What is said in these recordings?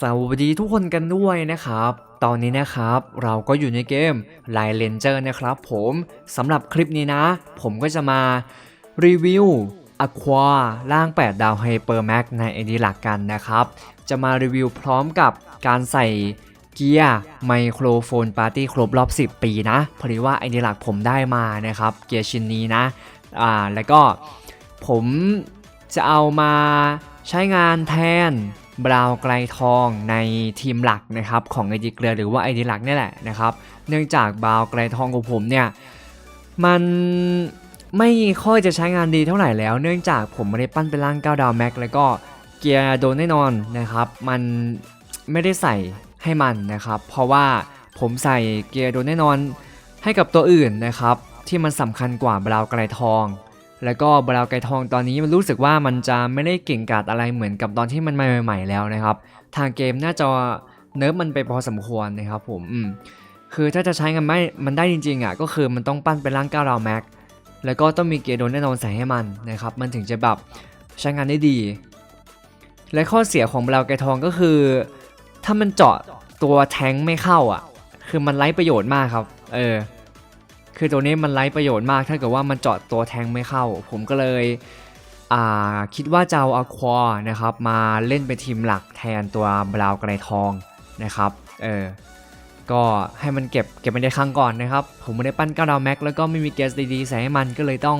สวัสดีทุกคนกันด้วยนะครับ ตอนนี้นะครับเราก็อยู่ในเกม l i เลนเจอร์นะครับผมสำหรับคลิปนี้นะ ผมก็จะมารีวิว Aqua ร่าง 8 ดาว Hyper Max ใน ID หลักกันนะครับ จะมารีวิวพร้อมกับการใส่เกียร์ไมโครโฟนปาร์ตี้ครบรอบ 10 ปีนะพอดีว่า ID หลักผมได้มานะครับ เกียร์ชิ้นนี้นะอ่าแล้วก็ผมจะเอามาใช้งานแทน บราวไกลทองในทีมหลักนะครับของไอดีเกลือหรือว่าไอดีหลักนี่แหละนะครับเนื่องจากบราวไกลทองของผมเนี่ยมันไม่ค่อยจะใช้งานดีเท่าไหร่แล้ว เนื่องจากผมไม่ได้ปั้นเป็นร่าง9ดาวแม็กแล้วก็เกียร์โดนแน่นอนนะครับ มันไม่ได้ใส่ให้มันนะครับ เพราะว่าผมใส่เกียร์โดนแน่นอนให้กับตัวอื่นนะครับ ที่มันสำคัญกว่าบราวไกลทอง แล้วก็บราวน์ไกทองตอนนี้มันรู้สึกว่ามันจะไม่ได้เก่งกาจอะไรเหมือนกับตอนที่มันใหม่ๆแล้วนะครับ ทางเกมน่าจะเนิร์ฟมันไปพอสมควรนะครับผมอืมคือถ้าจะใช้กันไม่มันได้จริงๆอะก็คือมันต้องปั้นเป็นร่าง9ดาวแม็กแล้วก็ต้องมีเกียร์โดนแน่นอนใส่ให้มันนะครับมันถึงจะแบบใช้งานได้ดี และข้อเสียของบราวน์ไกทองก็คือ ถ้ามันเจาะตัวแทงไม่เข้าอะ คือมันไร้ประโยชน์มากครับ เออ คือตัวนี้มันไร้ประโยชน์มาก ถ้าเกิดว่ามันเจาะตัวแทงไม่เข้า ผมก็เลยคิดว่าจะเอาอควานะครับมาเล่นเป็นทีมหลักแทนตัวบราวน์ไกรทองนะครับเออก็ให้มันเก็บเก็บมันได้ครั้งก่อนนะครับ ผมไม่ได้ปั้น9ดาวแม็กแล้วก็ไม่มีเกสดีๆใส่ให้มันก็เลยต้อง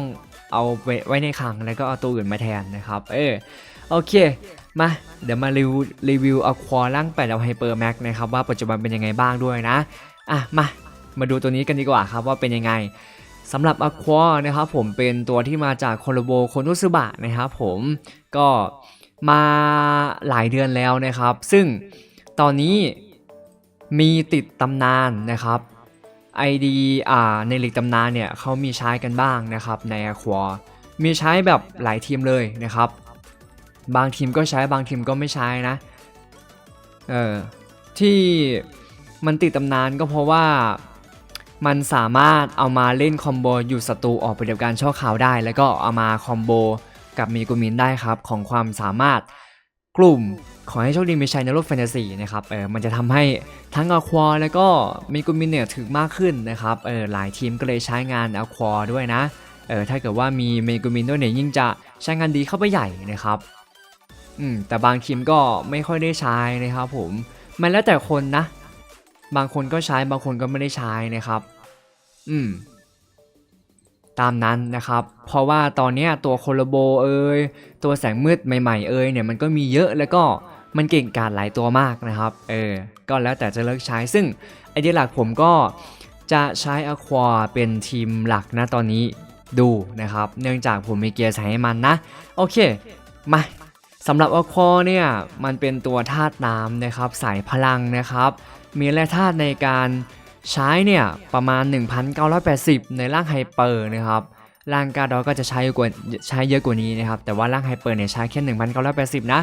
เอาไว้ในคลังแล้วก็เอาตัวอื่นมาแทนนะครับเออโอเคมาเดี๋ยวมารีวิวรีวิวอควาร่าง8ดาวไฮเปอร์แม็กนะครับว่าปัจจุบันเป็นยังไงบ้างด้วยนะอะมา มาดูตัวนี้กันดีกว่าครับว่าเป็นยังไงสำหรับ Aqua นะครับผมเป็นตัวที่มาจากโคโลโบโคนุสึบะนะครับผมก็มาหลายเดือนแล้วนะครับ ซึ่งตอนนี้มีติดตำนานนะครับ ID อ่าในหลีกตำนานเนี่ยเขามีใช้กันบ้างนะครับใน Aqua มีใช้แบบหลายทีมเลยนะครับ บางทีมก็ใช้บางทีมก็ไม่ใช้นะเออที่มันติดตำนานก็เพราะว่า มันสามารถเอามาเล่นคอมโบอยู่ศัตรูออกไปเดียวกันช่อขาวได้ แล้วก็เอามาคอมโบกับมีกุมินได้ครับ ของความสามารถกลุ่มขอให้โชคดีมีชัยในโลกแฟนตาซีนะครับเออมันจะทำให้ทั้งอควาแล้วก็มีกุมินเนี่ยถึงมากขึ้นนะครับเออหลายทีมก็เลยใช้งานอควาด้วยนะเออถ้าเกิดว่ามีเมกุมินด้วยเนี่ยยิ่งจะใช้งานดีเข้าไปใหญ่นะครับอืมแต่บางทีมก็ไม่ค่อยได้ใช้นะครับผมมันแล้วแต่คนนะ บางคนก็ใช้บางคนก็ไม่ได้ใช้นะครับ อืม ตามนั้นนะครับ เพราะว่าตอนเนี้ยตัวโคโลโบเอ่ยตัวแสงมืดใหม่ ๆ เอ่ยเนี่ยมันก็มีเยอะแล้วก็มันเก่งกาจหลายตัวมากนะครับ เออ ก็แล้วแต่จะเลิกใช้ ซึ่งไอเดียหลักผมก็จะใช้อควาเป็นทีมหลักนะตอนนี้ดูนะครับ เนื่องจากผมมีเกียร์ใส่ให้มันนะ โอเค มาสำหรับอควาเนี่ย มันเป็นตัวธาตุน้ำนะครับ สายพลังนะครับ มีแร่ธาตุในการใช้เนี่ยประมาณ 1,980 ในร่างไฮเปอร์นะครับร่างกาดอก็จะใช้เยอะกว่าใช้เยอะกว่านี้นะครับ แต่ว่าร่างไฮเปอร์เนี่ยใช้แค่ 1,980 นะ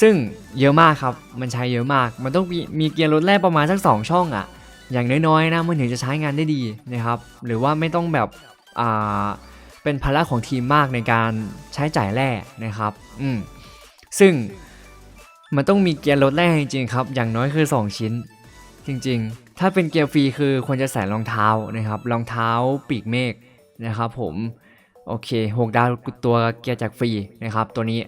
ซึ่งเยอะมากครับ มันใช้เยอะมาก มันต้องมีมเกียร์รถแร่ประมาณสัก 2 ช่องอะ่ะ อย่างน้อยๆนะมันถึงจะใช้งานได้ดีนะครับ หรือว่าไม่ต้องแบบอ่าเป็นภาระของทีมมากในการใช้จ่ายแร่นะครับ อืมซึ่งมันต้องมีเกียร์รถแร่จริงๆครับ อย่างน้อยคือ 2 ชิ้น จริงๆ ถ้าเป็นเกียร์ฟรีคือควรจะใส่รองเท้านะครับรองเท้าปีกเมฆนะครับผมโอเค6ดาวตัวเกียร์จากฟรีนะครับตัวนี้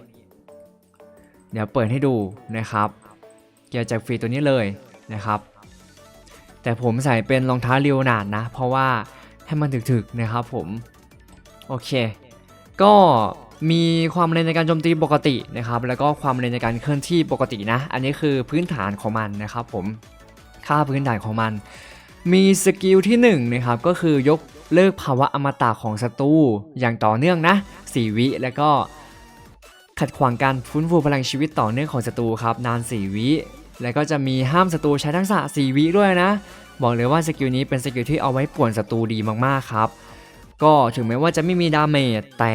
เดี๋ยวเปิดให้ดูนะครับ เกียร์จากฟรีตัวนี้เลยนะครับ แต่ผมใส่เป็นรองเท้าเรียวหนาดนะ เพราะว่าให้มันถึกๆนะครับผมโอเค ก็มีความเร็วในการโจมตีปกตินะครับ แล้วก็ความเร็วในการเคลื่อนที่ปกตินะ อันนี้คือพื้นฐานของมันนะครับผม ค่าพื้นฐานของมัน มีสกิลที่1นงนะครับก็คือยกเลิกภาวะอมตะของศัตรูอย่างต่อเนื่องนะ 4 วิแล้วก็ขัดขวางการฟื้นฟูพลังชีวิตต่อเนื่องของศัตรูครับนาน 4 วิแล้วก็จะมีห้ามศัตรูใช้ทักษะ 4 วิด้วยนะ บอกเลยว่าสกิลนี้เป็นสกิลที่เอาไว้ป่วนศัตรูดีมากๆครับ ก็ถึงแม้ว่าจะไม่มีดาเมจแต่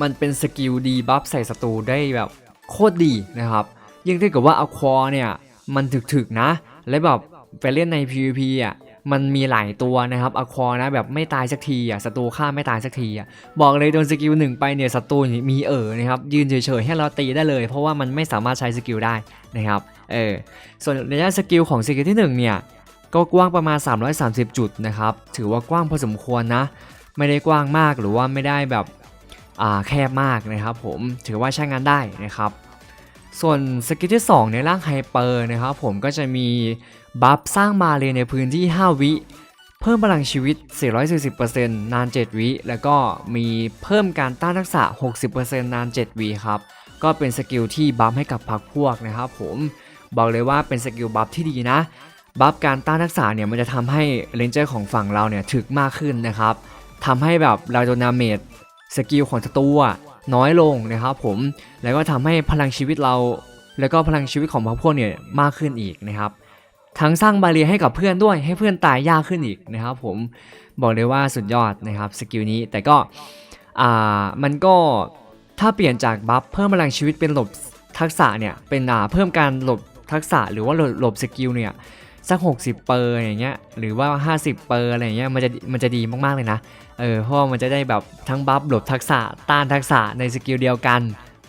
มันเป็นสกิลดีบัฟใส่ศัตรูได้แบบโคตรดีนะครับยิ่งถ้าเกิดว่าเอาควอเนี่ยมันถึกๆนะ และแบบไปเล่นใน PVP อะมันมีหลายตัวนะครับอควานะแบบไม่ตายสักทีอะศัตรูฆ่าไม่ตายสักทีอะบอกเลยโดนสกิลหนึ่งไปเนี่ยศัตรูนี่มีเออนะครับยืนเฉยๆให้เราตีได้เลย เพราะว่ามันไม่สามารถใช้สกิลได้นะครับเออส่วนระยะสกิลของสกิลที่หนึ่งเนี่ยก็กว้างประมาณ 330 จุดนะครับถือว่ากว้างพอสมควรนะ ไม่ได้กว้างมากหรือว่าไม่ได้แบบอ่าแคบมากนะครับผมถือว่าใช้งานได้นะครับ ส่วนสกิลที่ 2 ในร่างไฮเปอร์นะครับผมก็จะมีบัฟสร้างมาเลยในพื้นที่ 5 วิ เพิ่มพลังชีวิต 440%นาน 7 วิ แล้วก็มีเพิ่มการต้านทักษะ 60%นาน 7 วิครับ ก็เป็นสกิลที่บัฟให้กับพรรคพวกนะครับผมบอกเลยว่าเป็นสกิลบัฟที่ดีนะ บัฟการต้านทักษะเนี่ยมันจะทำให้เลนเจอร์ของฝั่งเราเนี่ยถึกมากขึ้นนะครับทำให้แบบเราโดนดาเมจสกิลของศัตรู น้อยลงนะครับผมแล้วก็ทำให้พลังชีวิตเรา แล้วก็พลังชีวิตของพรรคพวกเนี่ยมากขึ้นอีกนะครับ ทั้งสร้างบาเรียให้กับเพื่อนด้วยให้เพื่อนตายยากขึ้นอีกนะครับ ผมบอกเลยว่าสุดยอดนะครับสกิลนี้แต่ก็อ่ามันก็ถ้าเปลี่ยนจากบัฟเพิ่มพลังชีวิตเป็นหลบทักษะเนี่ยเป็นอ่าเพิ่มการหลบทักษะหรือว่าหลหลบสกิลเนี่ย สัก 60 เปอร์อย่างเงี้ยหรือว่า 50 เปอร์อะไรเงี้ยมันจะมันจะดีมากๆเลยนะเออเพราะว่ามันจะได้แบบทั้งบัฟหลบทักษะต้านทักษะในสกิลเดียวกัน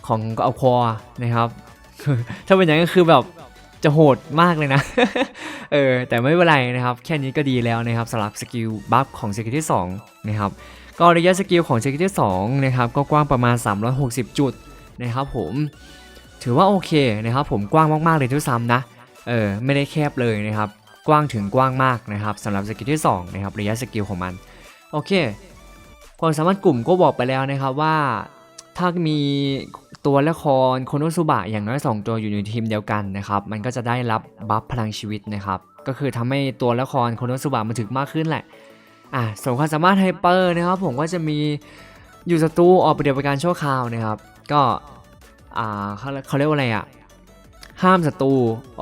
ของเอาคอนะครับ ถ้าเป็นอย่างนั้นคือแบบจะโหดมากเลยนะ เออ แต่ไม่เป็นไรนะครับ แค่นี้ก็ดีแล้วนะครับสำหรับสกิลบัฟของสกิลที่2นะครับ ก็ระยะสกิลของสกิลที่2นะครับ ก็กว้างประมาณ 360 จุดนะครับผม ถือว่าโอเคนะครับผม กว้างมากๆเลยทุกซ้ำนะ เออไม่ได้แคบเลยนะครับ กว้างถึงกว้างมากนะครับสำหรับสกิลที่2นะครับระยะสกิลของมัน โอเค ความสามารถกลุ่มก็บอกไปแล้วนะครับว่าถ้ามีตัวละครโคโนสุบะอย่างน้อย 2 ตัวอยู่ในทีมเดียวกันนะครับ มันก็จะได้รับบัฟพลังชีวิตนะครับ ก็คือทำให้ตัวละครโคโนสุบะมันถึงมากขึ้นแหละ อะส่วนความสามารถไฮเปอร์นะครับ ผมก็จะมีอยู่ศัตรูออกปฏิบัติการชั่วคราวนะครับ ก็อ่าเขาเขาเรียกว่าอะไรอะ ห้ามศัตรู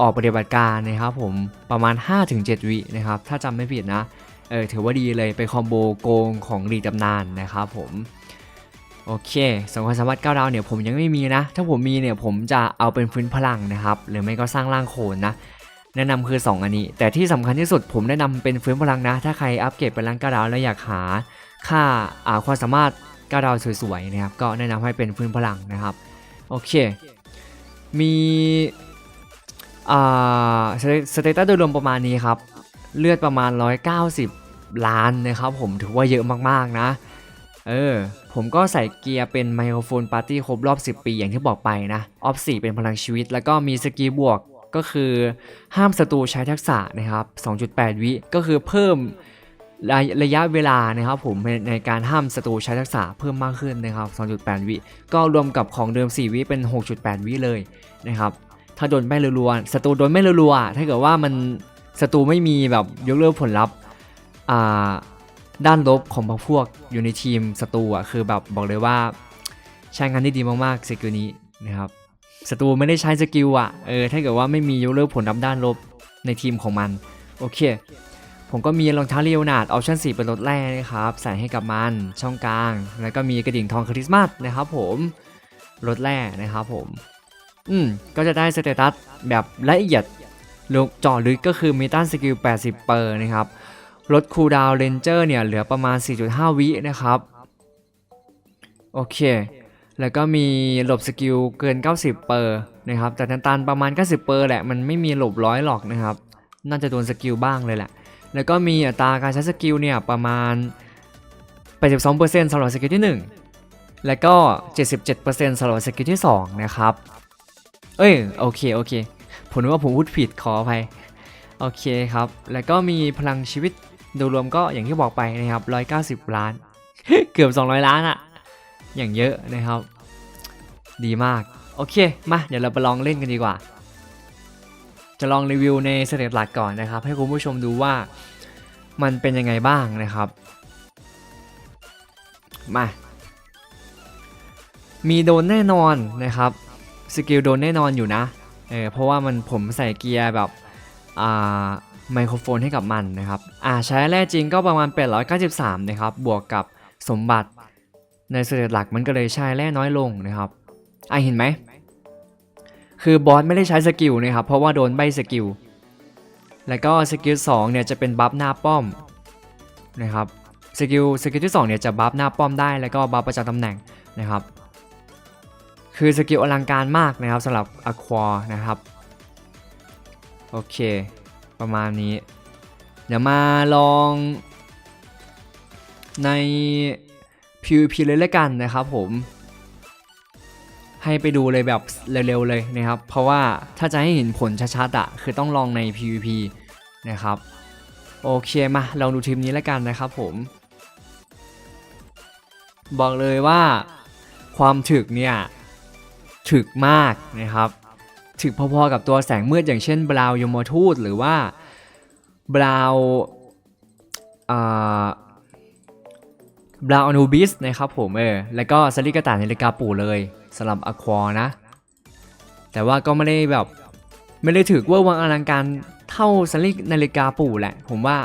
ออกปฏิบัติการนะครับผมประมาณ 5-7 วินะครับ ถ้าจำไม่ผิดนะเออถือว่าดีเลยเป็นคอมโบโกงของลีกตำนานนะครับผมโอเคสองความสามารถ9ดาวเนี่ยผมยังไม่มีนะ ถ้าผมมีเนี่ยผมจะเอาเป็นฟื้นพลังนะครับ หรือไม่ก็สร้างร่างโคนนะ แนะนำคือ 2 อันนี้ แต่ที่สำคัญที่สุดผมแนะนำเป็นฟื้นพลังนะ ถ้าใครอัปเกรดเป็นร่าง9ดาวแล้วอยากหาค่าอ่าความสามารถ9ดาวสวยๆนะครับก็แนะนำให้เป็นฟื้นพลังนะครับโอเค มี อ่าสเตตัสโดยรวมประมาณนี้ครับ เลือดประมาณ 190 ล้านนะครับ ผมถือว่าเยอะมากๆนะ เออ ผมก็ใส่เกียร์เป็นไมโครโฟนปาร์ตี้ครบรอบ 10 ปีอย่างที่บอกไปนะ ออฟ4เป็นพลังชีวิต แล้วก็มีสกีบวกก็คือห้ามศัตรูใช้ทักษะนะครับ 2.8 วิก็คือเพิ่มระระยะเวลานะครับผมในในการห้ามศัตรูใช้ทักษะเพิ่มมากขึ้นนะครับ 2.8 วิ ก็รวมกับของเดิม 4 วิเป็น 6.8 วิเลยนะครับ ถ้าโดนไม่รัวๆศัตรูโดนไม่รัวๆถ้าเกิดว่ามันศัตรูไม่มีแบบยกเลิกผลลัพธ์ด้านลบของพวกอยู่ในทีมศัตรูอะคือแบบบอกเลยว่าใช้งานได้ดีมากๆสกิลนี้นะครับศัตรูไม่ได้ใช้สกิลอะเออถ้าเกิดว่าไม่มียกเลิกผลลัพธ์ด้านลบในทีมของมันโอเค ผมก็มีรองเท้าเรียวนาดออปชั่น4เป็นรถแร่นะครับ ใส่ให้กับมันช่องกลาง แล้วก็มีกระดิ่งทองคริสต์มาสนะครับผมรถแร่นะครับผม อืม ก็จะได้สเตตัสแบบละเอียดลงเจาะลึกก็คือมีต้านสกิล 80 เปอร์นะครับ ลดคูลดาวเลนเจอร์เนี่ยเหลือประมาณ 4.5 วินะครับ โอเค แล้วก็มีหลบสกิลเกิน 90 เปอร์นะครับ แต่ตันประมาณ 90 เปอร์แหละ มันไม่มีหลบร้อยหรอกนะครับ น่าจะโดนสกิลบ้างเลยแหละ แล้วก็มีอัตราการใช้สกิลเนี่ยประมาณ 82%สำหรับสกิลที่ 1 แล้วก็ 77%สำหรับสกิลที่ 2 นะครับ อ้ยโอเคโอเคผมว่าผมพูดผิดขออภัยโอเคครับ แล้วก็มีพลังชีวิตโดยรวมก็อย่างที่บอกไปนะครับ190 ล้าน เกือบ 200 ล้านอะอย่างเยอะนะครับ ดีมาก โอเค มา เดี๋ยวเราไปลองเล่นกันดีกว่า จะลองรีวิวในสเตจหลักก่อนนะครับ ให้คุณผู้ชมดูว่ามันเป็นยังไงบ้างนะครับ มา มีโดนแน่นอนนะครับ สกิลโดนแน่นอนอยู่นะ เออเพราะว่ามันผมใส่เกียร์แบบ อ่าไมโครโฟนให้กับมันนะครับ อ่าใช้แร่จริงก็ประมาณ 893 นะครับ บวกกับสมบัติในสเตตหลักมันก็เลยใช้แร่น้อยลงนะครับ อ่าเห็นไหม คือบอสไม่ได้ใช้สกิลนะครับ เพราะว่าโดนใบสกิล แล้วก็สกิล2เนี่ยจะเป็นบัฟหน้าป้อมนะครับ สกิลสกิลที่2เนี่ยจะบัฟหน้าป้อมได้ แล้วก็บัฟประจำตำแหน่งนะครับ คือสกิลอลังการมากนะครับสำหรับอควานะครับ โอเค ประมาณนี้ เดี๋ยวมาลองใน PVP เลยละกันนะครับผม ให้ไปดูเลยแบบเร็วๆเลยนะครับ เพราะว่าถ้าจะให้เห็นผลชัดๆอะคือต้องลองใน PVP นะครับ โอเคมาลองดูทีมนี้แล้วกันนะครับผม บอกเลยว่าความถึกเนี่ย ถึกมากนะครับ ถึกพอๆกับตัวแสงมืดอย่างเช่นบราวยมทูตหรือว่าบราวอ่าบราวอนูบิสนะครับผมเออแล้วก็สลิกตานาฬิกาปู่เลยสำหรับอควานะ แต่ว่าก็ไม่ได้แบบไม่ได้ถือเว่าวังอลังการเท่าสลิกนาฬิกาปู่แหละ ผมว่า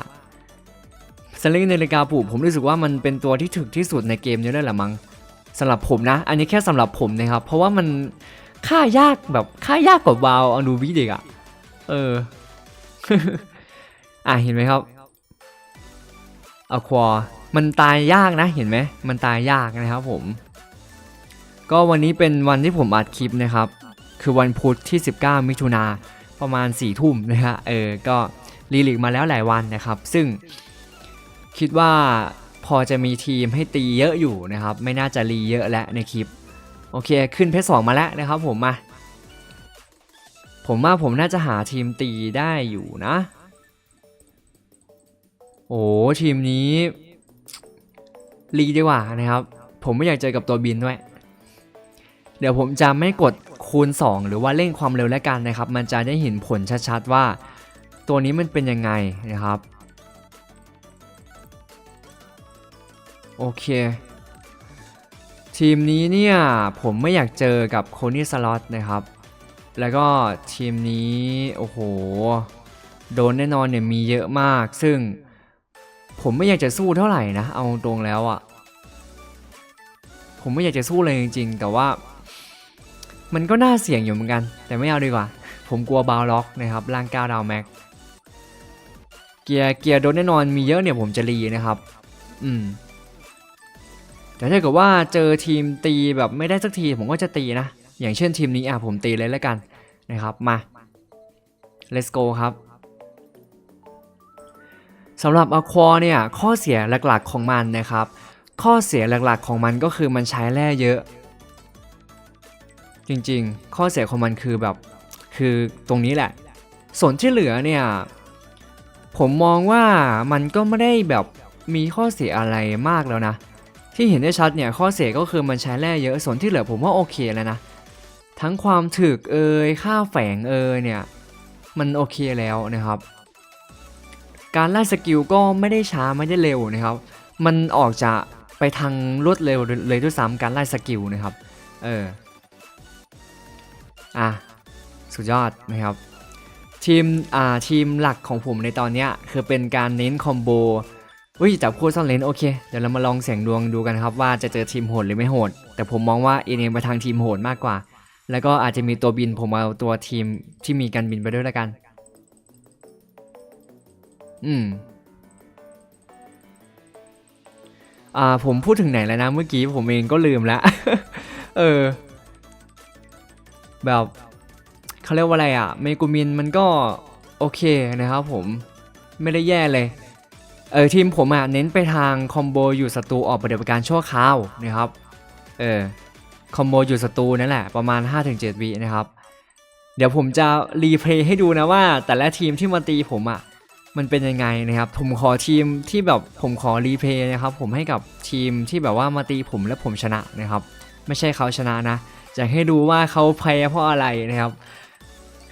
สลิกนาฬิกาปู่ผมรู้สึกว่ามันเป็นตัวที่ถึกที่สุดในเกมนี้ด้แหละมั้ง สำหรับผมนะ อันนี้แค่สำหรับผมนะครับ เพราะว่ามันค่ายากแบบค่ายากกว่าวาวอนูบิเด็กอะเออ อะเห็นไหมครับอะความันตายยากนะเห็นไหมมันตายยากนะครับผม ก็วันนี้เป็นวันที่ผมอัดคลิปนะครับ คือวันพุธที่ 19 มิถุนาประมาณ4ี่ทุ่มนะฮะเออก็รีลิกมาแล้วหลายวันนะครับ ซึ่งคิดว่า พอจะมีทีมให้ตีเยอะอยู่นะครับ ไม่น่าจะรีเยอะแล้วในคลิป โอเคขึ้นเพชรสองมาแล้วนะครับผมมา ผมว่าผมน่าจะหาทีมตีได้อยู่นะ โอ้ทีมนี้รีดีกว่านะครับ ผมไม่อยากเจอกับตัวบินด้วย เดี๋ยวผมจะไม่กดคูณ 2 หรือว่าเร่งความเร็วแล้วกันนะครับ มันจะได้เห็นผลชัดๆว่า ตัวนี้มันเป็นยังไงนะครับ โอเค ทีมนี้เนี่ย ผมไม่อยากเจอกับโคนี่สล็อตนะครับ แล้วก็ทีมนี้ โอ้โห โดนแน่นอนเนี่ยมีเยอะมาก ซึ่งผมไม่อยากจะสู้เท่าไหร่นะ เอาตรงแล้วอะ่ะ ผมไม่อยากจะสู้เลยจริงๆ แต่ว่า มันก็น่าเสี่ยงอยู่เหมือนกัน แต่ไม่เอาดีกว่า ผมกลัวบาวล็อกนะครับ ร่างก้าวดาวแม็ก เกียร์ เกียร์โดนแน่นอนมีเยอะเนี่ยผมจะรีนะครับ อืม แต่ถ้าเกิดว่าเจอทีมตีแบบไม่ได้สักทีผมก็จะตีนะ อย่างเช่นทีมนี้อะผมตีเลยแล้วกันนะครับมา let's go ครับสำหรับอควาเนี่ยข้อเสียหลักๆของมันนะครับ ข้อเสียหลักๆของมันก็คือมันใช้แร่เยอะ จริงๆ ข้อเสียของมันคือแบบคือตรงนี้แหละ ส่วนที่เหลือเนี่ยผมมองว่ามันก็ไม่ได้แบบมีข้อเสียอะไรมากแล้วนะ ที่เห็นได้ชัดเนี่ยข้อเสียก็คือมันใช้แร่เยอะส่วนที่เหลือผมว่าโอเคแล้วนะ ทั้งความถึกเอยค่าแฝงเอยเนี่ยมันโอเคแล้วนะครับ การไล่สกิลก็ไม่ได้ช้าไม่ได้เร็วนะครับ มันออกจะไปทางรวดเร็วเลยด้วยซ้ำการไล่สกิลนะครับเอออะสุดยอดนะครับทีมอ่าทีมหลักของผมในตอนเนี้ยคือเป็นการเน้นคอมโบ อุ้ยจับคู่ซ่อนเลนโอเค เดี๋ยวเรามาลองเสี่ยงดวงดูกันครับว่าจะเจอทีมโหดหรือไม่โหด แต่ผมมองว่าเอเนไปทางทีมโหดมากกว่า แล้วก็อาจจะมีตัวบินผมเอาตัวทีมที่มีการบินไปด้วยแล้วกัน อืมอ่าผมพูดถึงไหนแล้วนะเมื่อกี้ผมเองก็ลืมล้วเออ แบบเขาเรียกว่าอะไรอะเมกูมินมันก็โอเคนะครับผมไม่ได้แย่เลย เออทีมผมอะเน้นไปทางคอมโบอยู่ศัตรูออกปฏิบัติการชั่วคราวนะครับเออคอมโบอยู่ศัตรูนั่นแหละประมาณ 5-7วินะครับ เดี๋ยวผมจะรีเพลย์ให้ดูนะว่า แต่ละทีมที่มาตีผมอะมันเป็นยังไงนะครับผมขอทีมที่แบบผมขอรีเพลย์นะครับผมให้กับทีมที่แบบว่ามาตีผมและผมชนะนะครับ ไม่ใช่เขาชนะนะอยากให้ดูว่าเขาแพ้เพราะอะไรนะครับ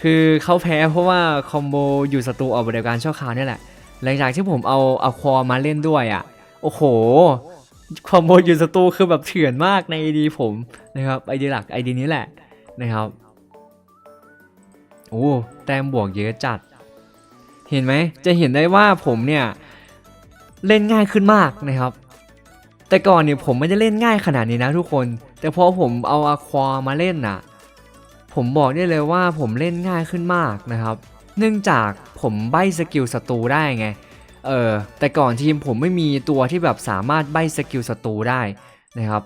คือเขาแพ้เพราะว่าคอมโบอยู่ศัตรูออกบริการชั่วคราวนี่แหละ หลังจากที่ผมเอาเอาควอมาเล่นด้วยอะ โอ้โหคอมโบอยู่ศัตรูคือแบบเถื่อนมากในไอดีผมนะครับไอดีหลักไอดีนี้แหละนะครับโอ้แต้มบวกเยอะจัด เห็นไหมจะเห็นได้ว่าผมเนี่ยเล่นง่ายขึ้นมากนะครับ แต่ก่อนเนี่ยผมไม่ได้เล่นง่ายขนาดนี้นะทุกคน แต่พอผมเอาอะความาเล่นน่ะ ผมบอกได้เลยว่าผมเล่นง่ายขึ้นมากนะครับ เนื่องจากผมใบสกิลศัตรูได้ไง เออแต่ก่อนทีมผมไม่มีตัวที่แบบสามารถใบสกิลศัตรูได้นะครับ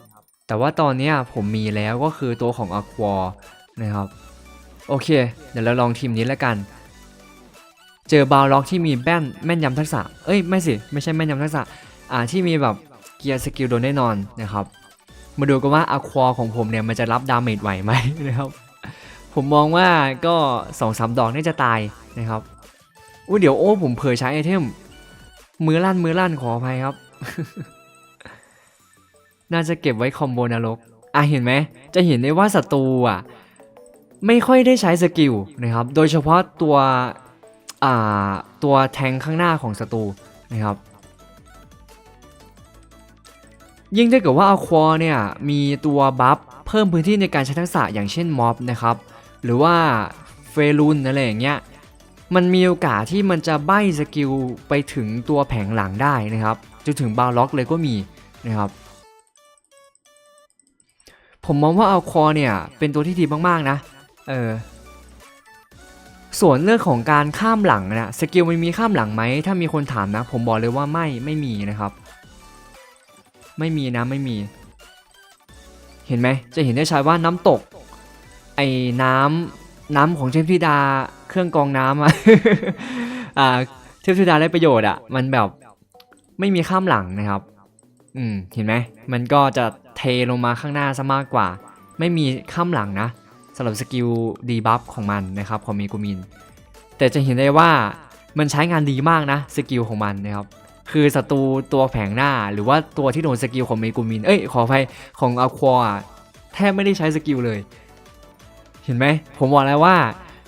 แต่ว่าตอนนี้ผมมีแล้วก็คือตัวของอควอนะครับ โอเค เดี๋ยวเราลองทีมนี้แล้วกัน เจอบาล็อกที่มีแม่นแม่นยำทักษะ เอ้ยไม่สิ ไม่ใช่แม่นยำทักษะ อ่าที่มีแบบเกียร์สกิลโดนแน่นอนนะครับ มาดูกันว่าอควอของผมเนี่ยมันจะรับดาเมจไหวไหมนะครับ ผมมองว่าก็2องสามดอกน่าจะตายนะครับอุ้ยเดี๋ยวโอ้ผมเผยใช้ไอเทมมือลั่นมือลั่นขออภัยครับ น่าจะเก็บไว้คอมโบนรกอะเห็นไหมจะเห็นได้ว่าศัตรูอะไม่ค่อยได้ใช้สกิลนะครับ โดยเฉพาะตัวอ่าตัวแทงข้างหน้าของศัตรูนะครับ ยิ่งถ้าเกิดว่าอควอเนี่ยมีตัวบัฟเพิ่มพื้นที่ในการใช้ทักษะอย่างเช่นม็อบนะครับ หรือว่าเฟรุนอะไรอย่างเงี้ยมันมีโอกาสที่มันจะใบสกิลไปถึงตัวแผงหลังได้นะครับจนถึงบาล็อกเลยก็มีนะครับผมมองว่าเอาคอเนี่ยเป็นตัวที่ดีมากๆนะเออส่วนเรื่องของการข้ามหลังนะสกิลมันมีข้ามหลังไหมถ้ามีคนถามนะ ผมบอกเลยว่าไม่ไม่มีนะครับ ไม่มีนะไม่มี เห็นไหมจะเห็นได้ชัดว่าน้ำตก ไอ้น้ำน้ำของเทพธิดาเครื่องกรองน้ำอะอ่าเทพธิดาได้ประโยชน์อะมันแบบไม่มีข้ามหลังนะครับ อืมเห็นไหมมันก็จะเทลงมาข้างหน้าซะมากกว่า ไม่มีข้ามหลังนะสำหรับสกิลดีบัฟของมันนะครับของมีกูมิน แต่จะเห็นได้ว่ามันใช้งานดีมากนะสกิลของมันนะครับคือศัตรูตัวแผงหน้าหรือว่าตัวที่โดนสกิลของเมกูมิน เอ้ยขออภัยของอควาแทบไม่ได้ใช้สกิลเลย ห็นไหมผมบอกแล้วว่า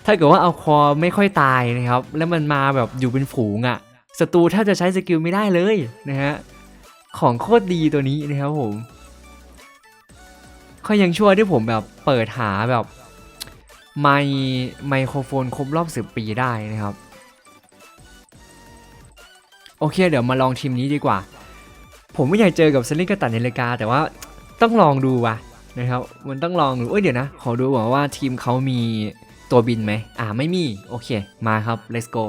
ถ้าเกิดว่าเอาคอไม่ค่อยตายนะครับ แล้วมันมาแบบอยู่เป็นฝูงอะ่ะศัตรูแทบจะใช้สกิลไม่ได้เลยนะฮะของโคตรดีตัวนี้นะครับผมเขายังช่วยที่ผมแบบเปิดหาแบบไมไมโครโฟนครบรอบสิบปีได้นะครับ โอเค เดี๋ยวมาลองทีมนี้ดีกว่า ผมไม่อยากเจอกับสลิงกระตันในรายการแต่ว่าต้องลองดูว่ะ นะครับมันต้องลองดูเอ้ยเดี๋ยวนะ ขอดูก่อนว่าทีมเขามีตัวบินไหมอ่าไม่มี โอเค มาครับ let's go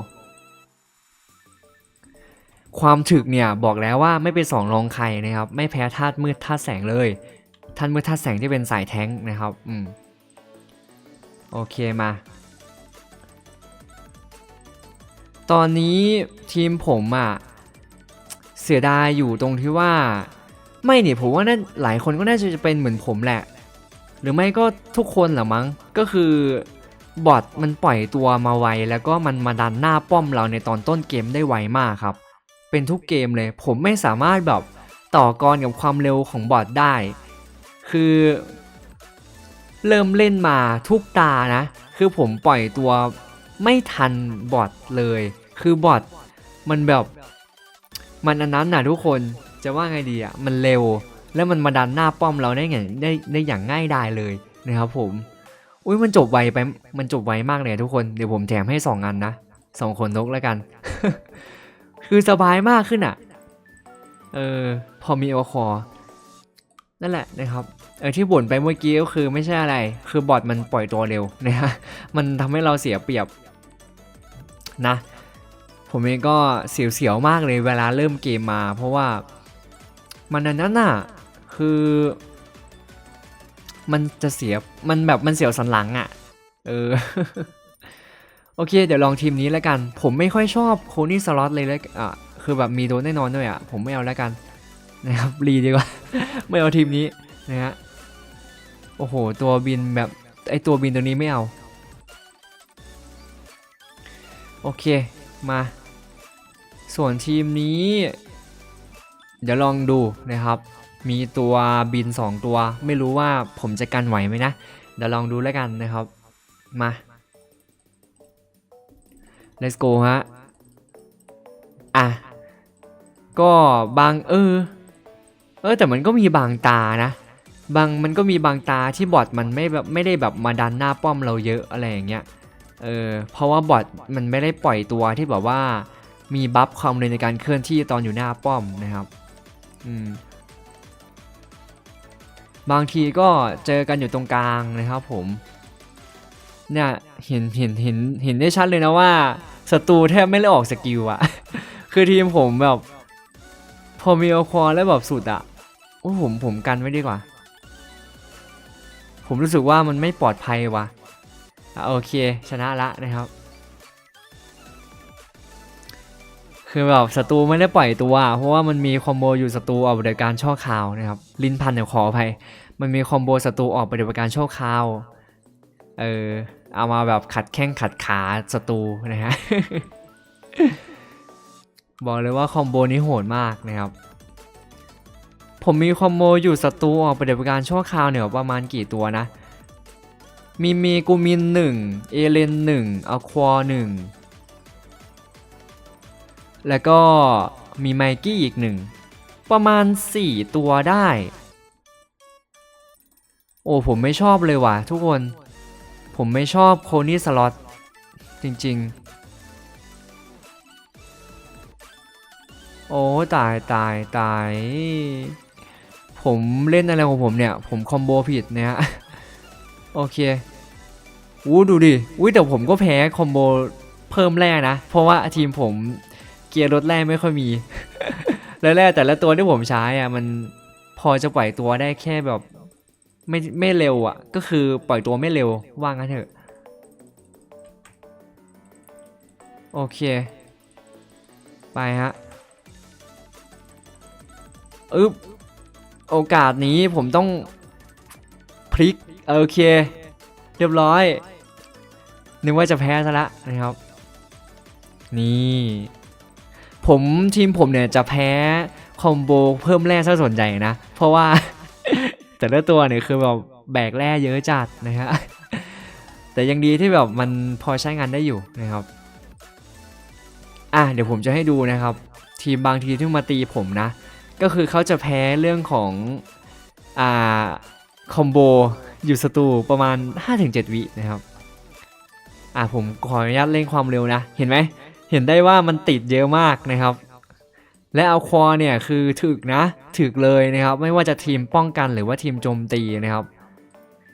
ความถึกเนี่ยบอกแล้วว่าไม่เป็นสองรองใครนะครับ ไม่แพ้ธาตุมืดธาตุแสงเลยธาตุมืดธาตุแสงที่เป็นสายแท้งนะครับอืมโอเคมา ตอนนี้ทีมผมอะ่ะเสียดายอยู่ตรงที่ว่า ไม่เนี่ยผมว่าน่าหลายคนก็น่าจะเป็นเหมือนผมแหละ หรือไม่ก็ทุกคนหละมั้งก็คือบอทมันปล่อยตัวมาไวแล้วก็มันมาดันหน้าป้อมเราในตอนต้นเกมได้ไวมากครับ เป็นทุกเกมเลย ผมไม่สามารถแบบต่อกรกับความเร็วของบอทได้ คือ เริ่มเล่นมาทุกตานะ คือผมปล่อยตัวไม่ทันบอทเลย คือบอทมันแบบ มันอันนั้นนะทุกคน จะว่าไงดีอะมันเร็ว แล้วมันมาดันหน้าป้อมเราได้ไงได้ได้อย่างง่ายดายเลยนะครับผมอุ้ยมันจบไวไปมันจบไวมากเลยทุกคนเดี๋ยวผมแถมให้ 2 อันนะสองคนนกแล้วกัน คือสบายมากขึ้นอะเออพอมีโอคอนั่นแหละนะครับเออที่บ่นไปเมื่อกี้ก็คือไม่ใช่อะไร คือบอทมันปล่อยตัวเร็วนะฮะมันทำให้เราเสียเปรียบนะ ผมเองก็เสียวๆมากเลยเวลาเริ่มเกมมา เพราะว่า มันอันนั้นน่ะคือ มันจะเสียมันแบบมันเสียวสันหลังอะ่ะ เออ โอเค เดี๋ยวลองทีมนี้แล้วกัน ผมไม่ค่อยชอบโคนี่สล็อตเลยแล้วอะคือแบบมีโดนแน่นอนด้วยอะ่ะ ผมไม่เอาแล้วกัน นะครับรีดีกว่า ไม่เอาทีมนี้นะฮะโอ้โห ตัวบินแบบไอตัวบินตัวนี้ไม่เอา โอเคมา ส่วนทีมนี้ เดี๋ยวลองดูนะครับ มีตัวบิน 2 ตัว ไม่รู้ว่าผมจะกันไหวไหมนะ เดี๋ยวลองดูแล้วกันนะครับ มา let's go ฮะ อะ ก็บางเออ เออแต่มันก็มีบางตานะ บางมันก็มีบางตาที่บอทมันไม่แบบไม่ได้แบบมาดันหน้าป้อมเราเยอะอะไรอย่างเงี้ย เออ เพราะว่าบอทมันไม่ได้ปล่อยตัวที่แบบว่ามีบัฟความเร็วในการเคลื่อนที่ตอนอยู่หน้าป้อมนะครับ บางทีก็เจอกันอยู่ตรงกลางนะครับผม เนี่ยเห็นเห็นเห็นเห็นได้ชัดเลยนะว่าศัตรูแทบไม่ได้ออกสกิลอะคือทีมผมแบบ พอมีอควาแล้วแบบสุดอะโอ้ผมผมกันไว้ดีกว่า ผมรู้สึกว่ามันไม่ปลอดภัยวะ่ะโอเค ชนะละนะครับ คือแบบศัตรูไม่ได้ปล่อยตัวเพราะว่ามันมีคอมโบอยู่ศัตรูออกปฏิบัติการชั่วคราวนะครับลิ้นพันเนี่ยขออภัยมันมีคอมโบศัตรูออกปฏิบัติการชั่วคราวเออเอามาแบบขัดแข้งขัดขาศัตรูนะฮะบอกเลยว่าคอมโบนี้โหดมากนะครับ ผมมีคอมโบอยู่ศัตรูออกปฏิบัติการชั่วคราวเนี่ยประมาณกี่ตัวนะมีมีกูมินหนึ่งเอเลนหนึ่งอควอหนึ่ง แล้วก็มีไมกี้อีกหนึ่ง ประมาณ 4 ตัวได้ โอ้ผมไม่ชอบเลยว่ะทุกคน ผมไม่ชอบโคนี่สล็อต จริงๆ โอ้ตายตายตายผมเล่นอะไรของผมเนี่ย ผมคอมโบผิดเนี่ยโอเคอู้ดูดิ อุ้ยแต่ผมก็แพ้คอมโบเพิ่มแร่นะ เพราะว่าทีมผม เกียร์รถแร่ไม่ค่อยมีแล้วแร่แต่ละตัวที่ผมใช้อะมันพอจะปล่อยตัวได้แค่แบบ ไม่ไม่เร็วอะ ก็คือปล่อยตัวไม่เร็วว่างั้นเถอะ โอเค ไปฮะอึ๊บโอกาสนี้ผมต้องพลิกโอเค เรียบร้อย นึกว่าจะแพ้ซะละนะครับ นี่ ผมทีมผมเนี่ยจะแพ้คอมโบเพิ่มแร่ซะส่วนใหญ่นะ เพราะว่า แต่ละตัวเนี่ยคือแบบแบกแร่เยอะจัดนะฮะแต่ยังดีที่แบบมันพอใช้งานได้อยู่นะครับอะเดี๋ยวผมจะให้ดูนะครับ ทีมบางทีที่มาตีผมนะ ก็คือเขาจะแพ้เรื่องของอ่าคอมโบอยู่สตูประมาณ 5-7 วินะครับ อะผมขออนุญาตเร่งความเร็วนะ เห็นไหม เห็นได้ว่ามันติดเยอะมากนะครับ และเอาคอเนี่ยคือถึกนะถึกเลยนะครับ ไม่ว่าจะทีมป้องกันหรือว่าทีมโจมตีนะครับ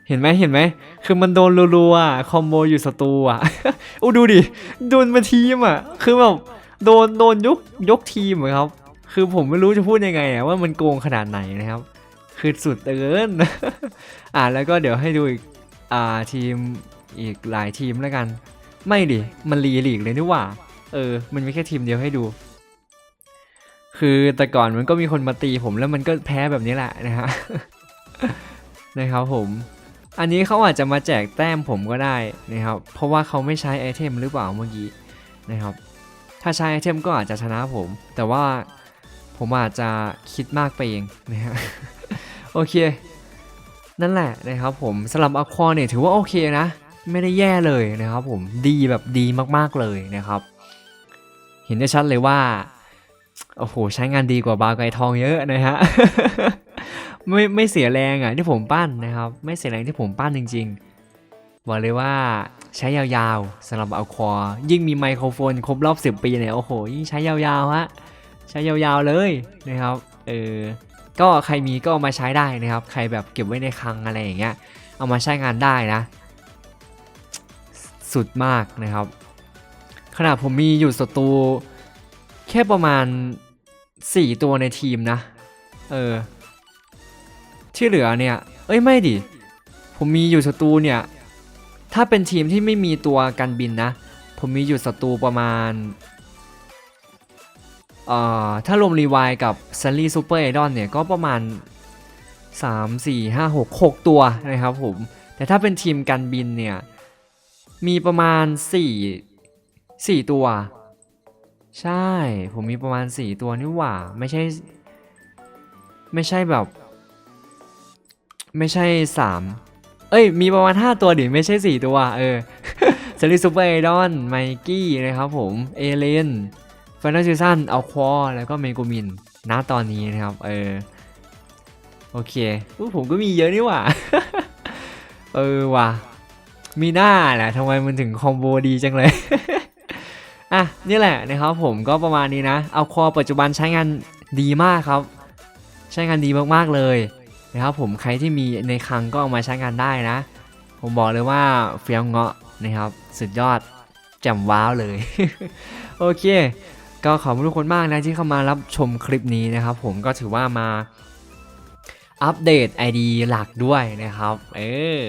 เห็นไหมเห็นไหมคือมันโดนรัวๆคอมโบอยู่สตูอะอู้ดูดิโดนมาทีมอะคือแบบโดนโดนยกยกทีมอะครับ คือผมไม่รู้จะพูดยังไงอะว่ามันโกงขนาดไหนนะครับ คือสุดเกินอ่าแล้วก็เดี๋ยวให้ดูอีกอ่าทีมอีกหลายทีมแล้วกัน ไม่ดิมันรีลีกเลยนี่หว่า เออ มันไมีแค่ทีมเดียวให้ดู คือแต่ก่อนมันก็มีคนมาตีผมแล้วมันก็แพ้แบบนี้แหละนะฮะ นะครับผม อันนี้เขาอาจจะมาแจกแต้มผมก็ได้นะครับ เพราะว่าเขาไม่ใช้ไอเทมหรือเปล่าเมื่อกี้นะครับ ถ้าใช้ไอเทมก็อาจจะชนะผม แต่ว่าผมอาจจะคิดมากไปเองนะฮะ โอเค นั่นแหละนะครับผมสำหรับอควาเนี่ยถือว่าโอเคนะ ไม่ได้แย่เลยนะครับผม ดีแบบดีมากๆเลยนะครับ เห็นได้ชัดเลยว่า โอ้โห ใช้งานดีกว่าบาไกทองเยอะนะฮะ ไม่ไม่เสียแรงอะที่ผมปั้นนะครับ ไม่เสียแรงที่ผมปั้นจริง ๆ บอกเลยว่าใช้ยาวๆสำหรับเอาคอ ยิ่งมีไมโครโฟนครบรอบ 10 ปีเนี่ยโอ้โห ยิ่งใช้ยาวๆฮะ ใช้ยาวๆเลยนะครับ เออ ก็ใครมีก็เอามาใช้ได้นะครับ ใครแบบเก็บไว้ในคลังอะไรอย่างเงี้ย เอามาใช้งานได้นะ สุดมากนะครับ ขนาดผมมีอยู่สตูแค่ประมาณ 4 ตัวในทีมนะ เออ ที่เหลือเนี่ย เอ้ยไม่ดิ ผมมีอยู่ศัตรูเนี่ย ถ้าเป็นทีมที่ไม่มีตัวกันบินนะ ผมมีอยู่ศัตรูประมาณ เอ่อ ถ้ารวมรีไวล์กับซันลี่ซูเปอร์ไอดอนเนี่ย ก็ประมาณ 3 4 5 6 6 ตัวนะครับผม แต่ถ้าเป็นทีมกันบินเนี่ย มีประมาณ 4 4ตัว ใช่ ผมมีประมาณ4ตัวนี่หว่า ไม่ใช่ ไม่ใช่แบบ ไม่ใช่3เอ้ย มีประมาณ5ตัวดิไม่ใช่4ตัว เออซาริซูเปอร์ไอดอนไมกี้นะครับผม เอเลนฟ i น a l ซีซันเอาควอแล้วก็เมกูมินณตอนนี้นะครับ เออ โอเคผมก็มีเยอะนี่หว่า เออว่ะมีหน้าแหละทำไมมันถึงคอมโบดีจังเลย อะนี่แหละนะครับผมก็ประมาณนี้นะ เอาคอปัจจุบันใช้งานดีมากครับ ใช้งานดีมากๆเลยนะครับผมใครที่มีในคลังก็เอามาใช้งานได้นะ ผมบอกเลยว่าเฟี้ยวเงาะนะครับสุดยอดแจ่มว้าวเลย โอเค ก็ขอบคุณทุกคนมากนะที่เข้ามารับชมคลิปนี้นะครับ ผมก็ถือว่ามาอัปเดต ID หลักด้วยนะครับ เออ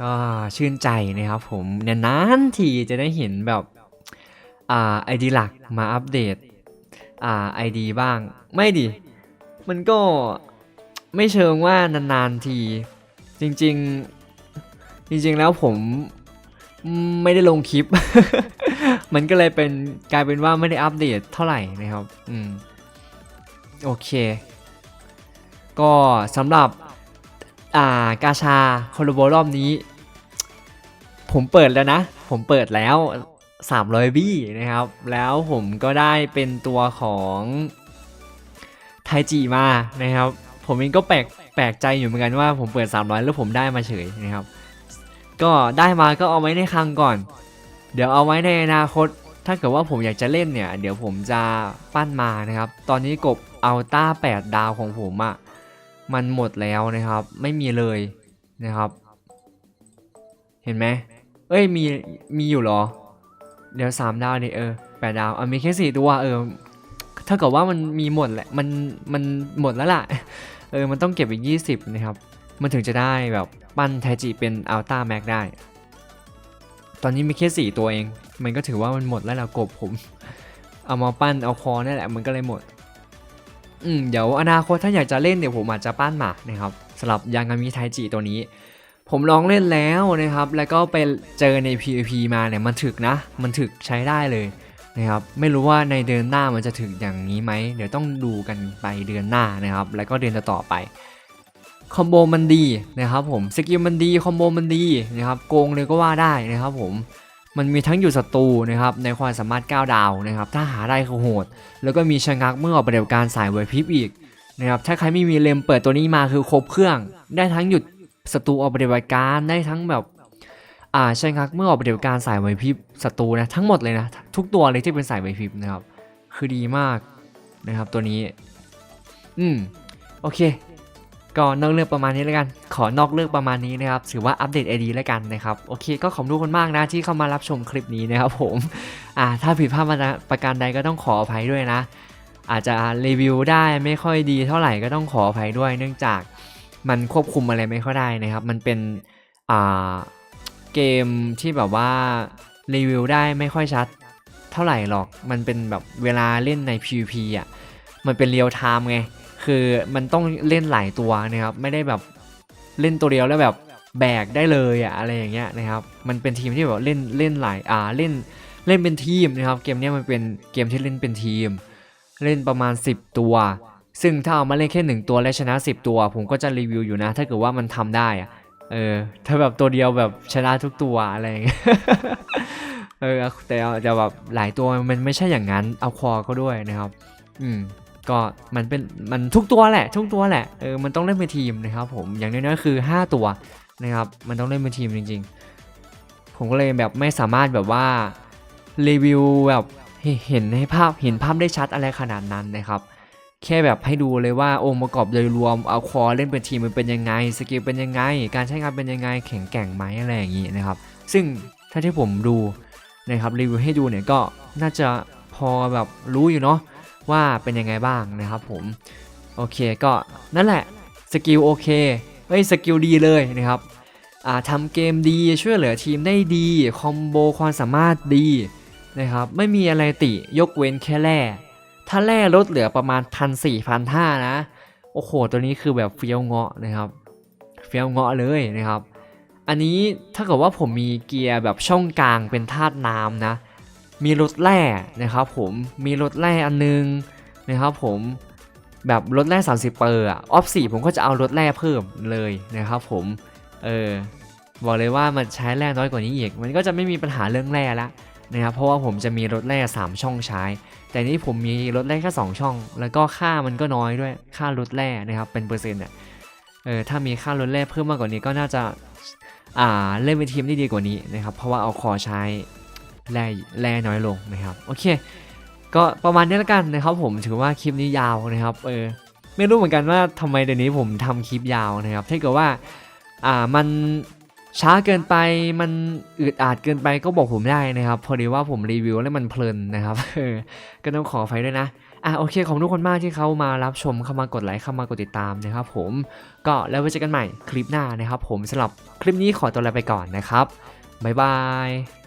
ก็ชื่นใจนะครับผมนานๆทีจะได้เห็นแบบ อ่า ID หลักมาอัปเดตอ่า ID บ้าง ไม่ดิ มันก็ไม่เชิงว่านานๆที จริงๆ จริงๆแล้วผมไม่ได้ลงคลิป มันก็เลยเป็นกลายเป็นว่าไม่ได้อัปเดตเท่าไหร่นะครับ อืม โอเค ก็สำหรับ อ่ากาชาคโลโบรอบนี้ ผมเปิดแล้วนะ ผมเปิดแล้ว 300บี้นะครับ แล้วผมก็ได้เป็นตัวของไทจิมานะครับ ผมเองก็แปลกแปลกใจอยู่เหมือนกันว่าผมเปิด 300 แล้วผมได้มาเฉยนะครับ ก็ได้มาก็เอาไว้ในคลังก่อน เดี๋ยวเอาไว้ในอนาคต ถ้าเกิดว่าผมอยากจะเล่นเนี่ย เดี๋ยวผมจะปั้นมานะครับ ตอนนี้กบอัลต้า8 ดาวของผมอะ่ะมันหมดแล้วนะครับ ไม่มีเลยนะครับ เห็นไหมเอ้ยมีมีอยู่หรอ เดี๋ยวสามดาวนี่เออแปดดาวอะมีแค่สี่ตัวเออถ้าเกิดว่ามันมีหมดแหละมันมันหมดแล้วล่ะเออมันต้องเก็บอีกยี่สิบนะครับ มันถึงจะได้แบบปั้นไทจิเป็นอัลต้าแม็กได้ ตอนนี้มีแค่สี่ตัวเอง มันก็ถือว่ามันหมดแล้วล่ะกบผม เอามาปั้นเอาคอนี่แหละมันก็เลยหมดอืมเดี๋ยวอนาคตถ้าอยากจะเล่นเดี๋ยวผมอาจจะปั้นหมานะครับสำหรับยางามิไทจิตัวนี้ ผมลองเล่นแล้วนะครับ แล้วก็ไปเจอใน PVP มาเนี่ยมันถึกนะ มันถึกใช้ได้เลยนะครับ ไม่รู้ว่าในเดือนหน้ามันจะถึกอย่างนี้ไหม เดี๋ยวต้องดูกันไปเดือนหน้านะครับ แล้วก็เดือนต่อไป คอมโบมันดีนะครับผม สกิลมันดี คอมโบมันดีนะครับ โกงเลยก็ว่าได้นะครับผม มันมีทั้งอยู่ศัตรูนะครับ ในความสามารถ9ดาวนะครับ ถ้าหาได้คือโหด แล้วก็มีชะงักเมื่อออกปฏิบัติการสายไวพริบอีกนะครับ ถ้าใครไม่มีเลมเปิดตัวนี้มาคือครบเครื่อง ได้ทั้งหยุด ศัตรูออกปฏิบัติการได้ทั้งแบบ อ่าใชะงักเมื่อออกปฏิบัติการสายไหวพริบศัตรูนะทั้งหมดเลยนะ ทุกตัวเลยที่เป็นสายไหวพริบนะครับ คือดีมากนะครับตัวนี้ อืมโอเคก็นอกเรื่องประมาณนี้แล้วกัน ขอนอกเรื่องประมาณนี้นะครับ ถือว่าอัปเดตไอดีแล้วกันนะครับ โอเค ก็ขอบคุณคนมากนะที่เข้ามารับชมคลิปนี้นะครับผม อ่า ถ้าผิดพลาดมาประการใดก็ต้องขออภัยด้วยนะ อาจจะรีวิวได้ไม่ค่อยดีเท่าไหร่ก็ต้องขออภัยด้วย เนื่องจาก มันควบคุมอะไรไม่ค่อยได้นะครับ มันเป็นเกมที่แบบว่ารีวิวได้ไม่ค่อยชัดเท่าไหร่หรอก มันเป็นแบบเวลาเล่นใน PVP อะ มันเป็นเรียลไทม์ไง คือมันต้องเล่นหลายตัวนะครับ ไม่ได้แบบเล่นตัวเดียวแล้วแบบแบกได้เลยอะอะไรอย่างเงี้ยนะครับ มันเป็นทีมที่แบบเล่นเล่นหลายอ่าเล่นเล่นเป็นทีมนะครับ เกมเนี้ยมันเป็นเกมที่เล่นเป็นทีม เล่นประมาณ 10 ตัว ซึ่งถ้าเอามาเล่นแค่หนึ่งตัวและชนะ 10 ตัว ผมก็จะรีวิวอยู่นะ ถ้าเกิดว่ามันทำได้อะเออ ถ้าแบบตัวเดียวแบบชนะทุกตัวอะไรอย่างเงี้ยเออแต่จะแบบหลายตัวมันไม่ใช่อย่างนั้นเอาคอก็ด้วยนะครับ อืมก็มันเป็นมันทุกตัวแหละ ทุกตัวแหละเออมันต้องเล่นเป็นทีมนะครับ ผมอย่างน้อยๆคือ 5 ตัวนะครับ มันต้องเล่นเป็นทีมจริง ๆ ผมก็เลยแบบไม่สามารถแบบว่ารีวิวแบบเห็นให้ภาพเห็นภาพได้ชัดอะไรขนาดนั้นนะครับ แค่แบบให้ดูเลยว่าองค์ประกอบโดยรวมเอาคอเล่นเป็นทีมมันเป็นยังไงสกิลเป็นยังไง การใช้งานเป็นยังไงแข็งแกร่งไหมอะไรอย่างนี้นะครับ ซึ่งถ้าที่ผมดูนะครับรีวิวให้ดูเนี่ยก็น่าจะพอแบบรู้อยู่เนาะว่าเป็นยังไงบ้างนะครับผม โอเคก็นั่นแหละสกิลโอเคเฮ้ยสกิลดีเลยนะครับทำเกมดีช่วยเหลือทีมได้ดี คอมโบความสามารถดีนะครับไม่มีอะไรติยกเว้นแค่แร่ ถ้าแร่ลดเหลือประมาณพันสี่พันห้านะ โอ้โห ตัวนี้คือแบบเฟี้ยวเงาะนะครับ เฟี้ยวเงาะเลยนะครับ อันนี้ถ้าเกิดว่าผมมีเกียร์แบบช่องกลางเป็นธาตุน้ำนะ มีรถแร่นะครับผมมีรถแร่อันนึงนะครับผมแบบรถแร่30เปอร์อะออฟสี่ผมก็จะเอารถแร่เพิ่มเลยนะครับผมเออบอกเลยว่ามันใช้แร่น้อยกว่านี้อีก มันก็จะไม่มีปัญหาเรื่องแร่ละ นะครับเพราะว่าผมจะมีรถแร่3ช่องใช้ แต่นี่ผมมีรถแร่แค่2ช่อง แล้วก็ค่ามันก็น้อยด้วยค่ารถแร่นะครับเป็นเปอร์เซ็นต์อะเออถ้ามีค่ารถแร่เพิ่มมากกว่านี้ก็น่าจะอ่าเล่นเป็นทีมได้ดีกว่านี้นะครับเพราะว่าเอาคอใช้แร่แร่น้อยลงนะครับโอเค ก็ประมาณนี้แล้วกันนะครับผมถือว่าคลิปนี้ยาวนะครับเออไม่รู้เหมือนกันว่าทำไมเดี๋ยวนี้ผมทำคลิปยาวนะครับถ้าเกิดว่าอ่ามัน ช้าเกินไปมันอึดอัดเกินไปก็บอกผมได้นะครับ พอดีว่าผมรีวิวแล้วมันเพลินนะครับก็ต้องขออภัยด้วยนะอะโอเคขอบคุณทุกคนมากที่เขามารับชมเข้ามากดไลค์เข้ามากดติดตามนะครับผมก็แล้วไว้เจอกันใหม่คลิปหน้านะครับ ผมสำหรับคลิปนี้ขอตัวลาไปก่อนนะครับบ๊ายบาย